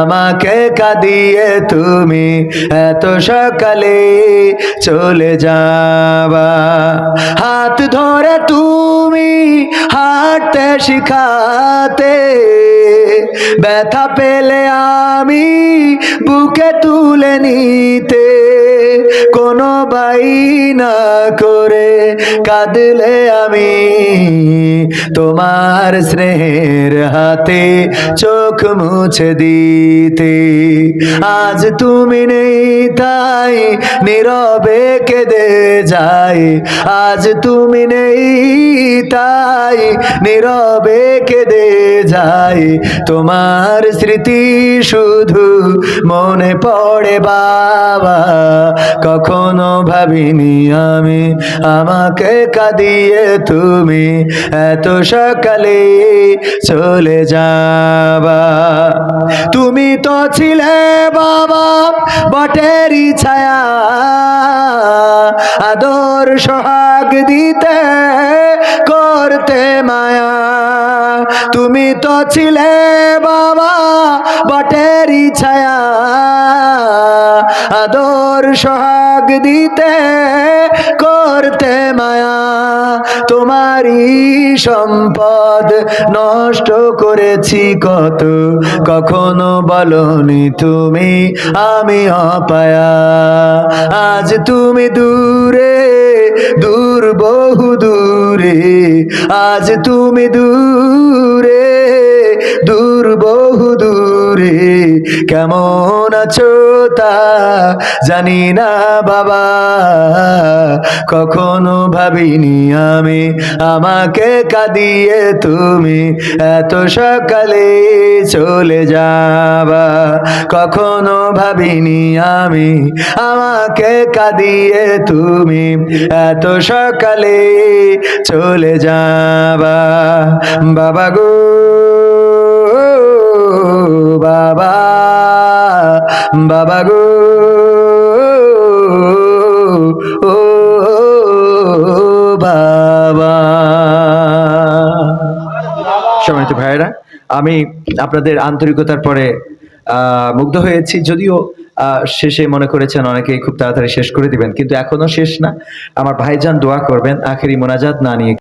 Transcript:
আমাকে কাঁদিয়ে তুমি এত সকালে চলে যাবা। হাত ধরে তুমি হাঁটতে শিখাতে, ব্যথা পেলে আমি বুকে তুলে নিতে। কোনো বাই না করে কাঁদলে আমি তোমার স্নেহের হাতে চোখ মুছে দিতে। আজ তুমি নেই, তাই নীরবে কেঁদে যাই আজ তুমি নেই, তাই নীরবে কেঁদে যাই তোমার স্মৃতি শুধু মনে পড়ে, বাবা। কখনো ভাবিনি আমি। আমাকে কাঁদিয়ে তুমি এত সকালে চলে যাবা। তুমি তো ছিলে বাবা বটেরই ছায়া। আদর সোহাগ দিতে করতে মায়া। তুমি তো ছিলে বাবা বটেরই ছায়া। সোহাগ দিতে করতে মায়া, তোমারই সম্পদ নষ্ট করেছি কত, কখনো বলনি তুমি আমি অপায়া। আজ তুমি দূরে, দূর, বহু দূরে, আজ তুমি দূরে, দূর, বহু দূরে। কেমন আছো তা জানি না বাবা। কখনো ভাবিনি আমি আমাকে কাঁদিয়ে তুমি এত সকালে চলে যাবা। কখনো ভাবিনি আমি আমাকে কাঁদিয়ে তুমি এত সকালে চলে যাবা। বাবা গো। বাবা বাবা গো। ও, বাবা। সম্মানিত ভাইয়েরা, আমি আপনাদের আন্তরিকতার পরে মুগ্ধ হয়েছি। যদিও শেষে মনে করেছেন অনেকেই খুব তাড়াতাড়ি শেষ করে দিবেন, কিন্তু এখনও শেষ না। আমার ভাইজান দোয়া করবেন, আখেরি মোনাজাত না নিয়ে